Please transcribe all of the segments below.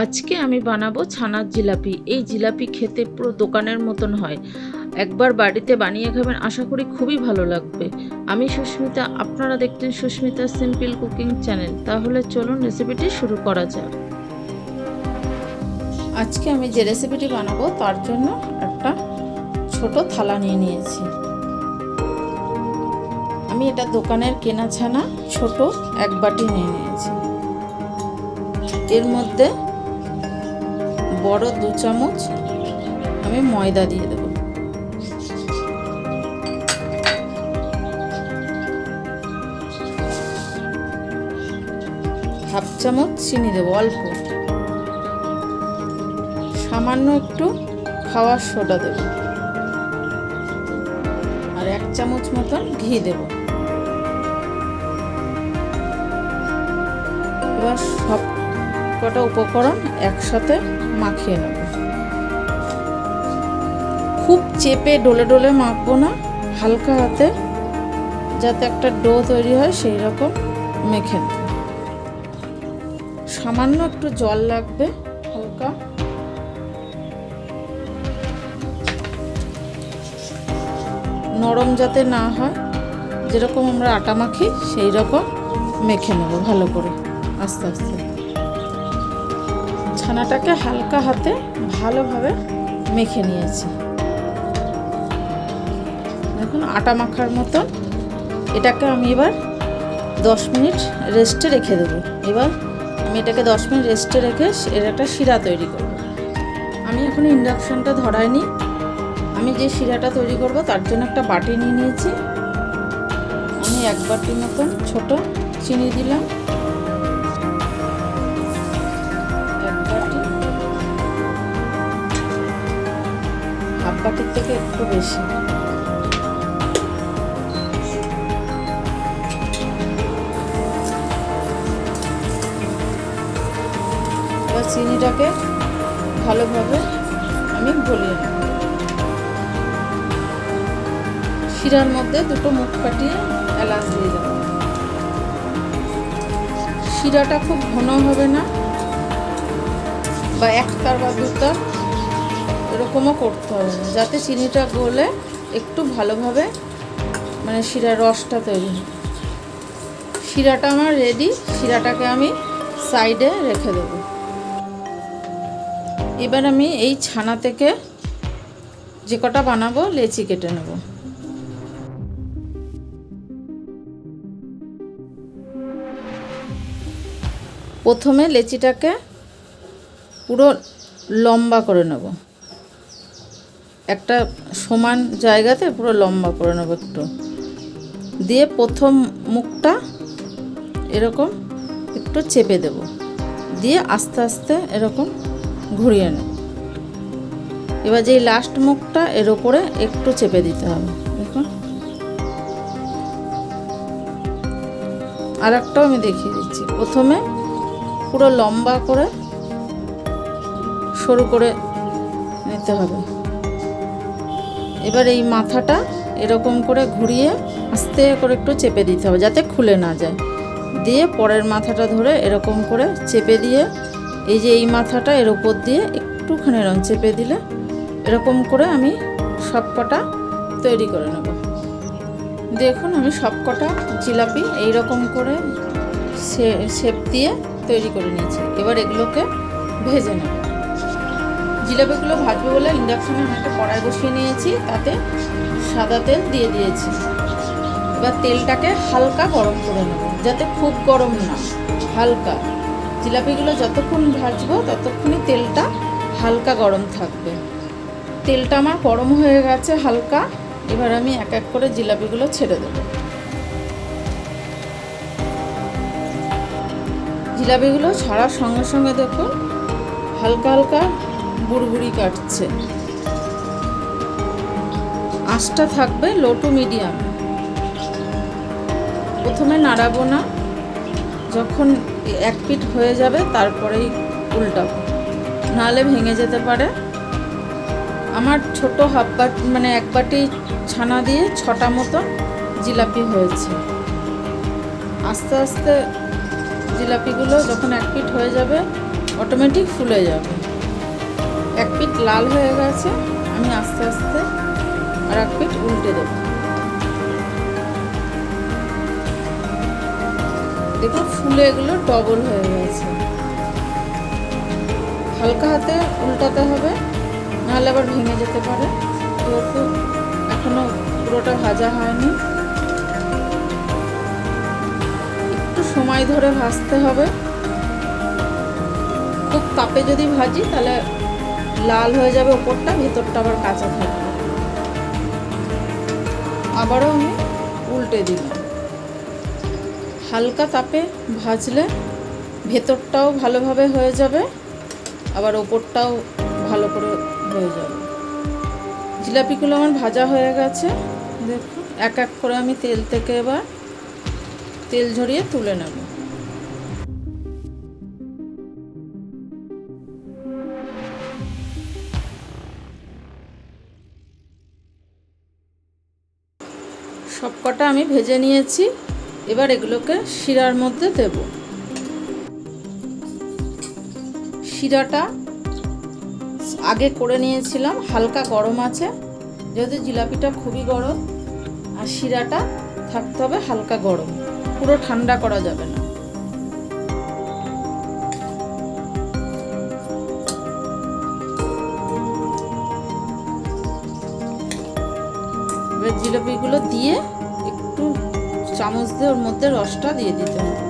আজকে আমি বানাবো ছানার জিলাপি। এই জিলাপি খেতে পুরো দোকানের মতন হয়। একবার বাড়িতে বানিয়ে খাবেন, আশা করি খুবই ভালো লাগবে। আমি সুস্মিতা, আপনারা দেখতেন সুস্মিতা সিম্পল কুকিং চ্যানেল। তাহলে চলুন রেসিপিটি শুরু করা যাক। আজকে আমি যে রেসিপিটি বানাবো, তার জন্য একটা ছোট থালা নিয়ে নিয়েছি। আমি এটা দোকানের কেনা ছানা ছোট এক বাটি নিয়ে নিয়েছি। এর মধ্যে বড় দু চামচ আমি ময়দা দিয়ে দেব। হাফ চামচ চিনি দেবো অল্প। সামান্য একটু খাওয়ার সোডা দেব। আর এক চামচ মতন ঘি দেব। এবার সব কটা উপকরণ একসাথে মাখিয়ে নেব। খুব চেপে ডলে ডলে মাখবো না, হালকা হাতে, যাতে একটা ডো তৈরি হয় সেই রকম মেখে নেব। সামান্য একটু জল লাগবে, হালকা। নরম যাতে না হয়, যেরকম আমরা আটা মাখি, সেই রকম মেখে নেব ভালো করে, আস্তে আস্তে। ছানাটাকে হালকা হাতে ভালোভাবে মেখে নিয়েছি। দেখুন, আটা মাখার মতন। এটাকে আমি এবার দশ মিনিট রেস্টে রেখে দেবো। এবার আমি এটাকে দশ মিনিট রেস্টে রেখে এর একটা শিরা তৈরি করব। আমি এখন ইন্ডাকশানটা ধরাইনি। আমি যে শিরাটা তৈরি করব, তার জন্য একটা বাটি নিয়ে নিয়েছি। আমি এক বাটির মতন ছোট চিনি দিলাম। বাটির থেকে একটু বেশি। এবার চিনিটাকে ভালোভাবে আমি গলিয়ে নেব। শিরার মধ্যে দুটো মুখ কাটিয়ে এলাচ দিয়ে দেবো। শিরাটা খুব ঘন হবে না, বা একতার বা দুতার এরকমও করতে হবে যাতে চিনিটা গলে একটু ভালোভাবে মানে শিরার রসটা তৈরি হয়। শিরাটা আমার রেডি শিরাটাকে আমি সাইডে রেখে দেবো। এবার আমি এই ছানা থেকে যে কটা বানাবো, লেচি কেটে নেব। প্রথমে লেচিটাকে পুরো লম্বা করে নেব। একটা সমান জায়গাতে পুরো লম্বা করে নেব একটু। দিয়ে প্রথম মুখটা এরকম একটু চেপে দেব। দিয়ে আস্তে আস্তে এরকম ঘুরিয়ে নেব। এবার যেই লাস্ট মুখটা এর ওপরে একটু চেপে দিতে হবে। দেখুন। আর একটাও আমি দেখিয়ে দিচ্ছি। প্রথমে পুরো লম্বা করে সরু করে নিতে হবে। এবার এই মাথাটা এরকম করে ঘুরিয়ে আস্তে করে একটু চেপে দিতে হবে যাতে খুলে না যায়। দিয়ে পরের মাথাটা ধরে এরকম করে চেপে দিয়ে এই যে এই মাথাটা এর উপর দিয়ে একটুখানি এরকম চেপে দিলে এরকম করে আমি সব কটা তৈরি করে নেব। দেখুন আমি সব কটা জিলাপি এইরকম করে শেপ দিয়ে তৈরি করে নিয়েছি। এবার এগুলোকে ভেজে নেব। জিলাপিগুলো ভাজবো বলে ইন্ডাকশানে আমি একটা কড়াই বসিয়ে নিয়েছি, তাতে সাদা তেল দিয়ে দিয়েছি। এবার তেলটাকে হালকা গরম করে নেব, যাতে খুব গরম না, হালকা। জিলাপিগুলো যতক্ষণ ভাজবো ততক্ষণই তেলটা হালকা গরম থাকবে। তেলটা আমার গরম হয়ে গেছে হালকা, এবার আমি এক এক করে জিলাপিগুলো ছেড়ে দেবো। জিলাপিগুলো ছাড়ার সঙ্গে সঙ্গে দেখুন, হালকা হালকা বুড়বুড়ি কাটছে। আঁচটা থাকবে লো টু মিডিয়াম। প্রথমে নাড়াবো না। যখন এক পিট হয়ে যাবে, তারপরেই উল্টাবো। নাহলে ভেঙে যেতে পারে। আমার ছোট হাফ বাট মানে এক বাটি ছানা দিয়ে ছটা মতো জিলাপি হয়েছে। আস্তে আস্তে জিলাপিগুলো যখন এক পিট হয়ে যাবে, অটোমেটিক ফুলে যাবে। লাল হয়ে গেছে, আমি আস্তে আস্তে আর এক পিঠ উল্টে দেবো। দেখুন ফুলে এগুলো ডবল হয়ে গেছে। হালকা হাতে উল্টাতে হবে, নাহলে আবার ভেঙে যেতে পারে। যেহেতু এখনও পুরোটা ভাজা হয়নি। একটু সময় ধরে ভাজতে হবে। খুব তাপে যদি ভাজি, তাহলে লাল হয়ে যাবে ওপরটা, ভেতরটা আবার কাঁচা থাকবে। আবারও আমি উল্টে দিলাম। হালকা তাপে ভাজলে ভেতরটাও ভালোভাবে হয়ে যাবে, আবার ওপরটাও ভালো করে হয়ে যাবে। জিলাপিগুলো আমার ভাজা হয়ে গেছে। দেখুন, এক এক করে আমি তেল থেকে এবার তেল ঝরিয়ে তুলে নেব। কটা আমি ভেজে নিয়েছি, এবার এগুলোকে শিরার মধ্যে দেব। শিরাটা আগে করে নিয়েছিলাম, হালকা গরম আছে, যেহেতু জিলাপিটা খুবই গরম, আর শিরাটা থাকতে হবে হালকা গরম, পুরো ঠান্ডা করা যাবে না। এবার জিলাপিগুলো দিয়ে চামচ দিয়ে ওর মধ্যে রসটা দিয়ে দিতে হবে।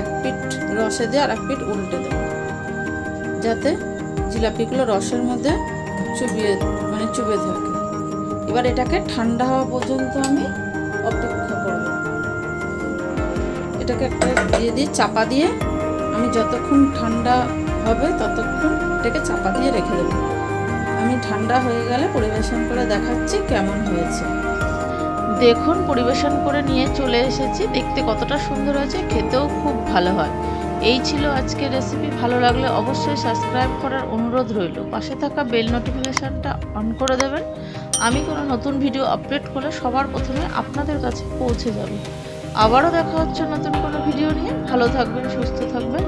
এক পিঠ রসে দিয়ে আর এক পিঠ উল্টে দেবো, যাতে জিলাপিগুলো রসের মধ্যে চুবিয়ে মানে চুবে থাকে। এবার এটাকে ঠান্ডা হওয়া পর্যন্ত আমি অপেক্ষা করব। এটাকে একটা দিয়ে দিয়ে চাপা দিয়ে আমি যতক্ষণ ঠান্ডা হবে ততক্ষণ এটাকে চাপা দিয়ে রেখে দেবো। আমি ঠান্ডা হয়ে গেলে পরিবেশন করে দেখাচ্ছি কেমন হয়েছে। দেখুন, পরিবেশন করে নিয়ে চলে এসেছি। দেখতে কতটা সুন্দর হয়েছে, খেতেও খুব ভালো হয়। এই ছিল আজকের রেসিপি ভালো লাগলে অবশ্যই সাবস্ক্রাইব করার অনুরোধ রইল। পাশে থাকা বেল নোটিফিকেশানটা অন করে দেবেন। আমি কোনো নতুন ভিডিও আপলোড করলে সবার প্রথমে আপনাদের কাছে পৌঁছে যাবে। আবারও দেখা হচ্ছে নতুন কোনো ভিডিও নিয়ে। ভালো থাকবেন, সুস্থ থাকবেন।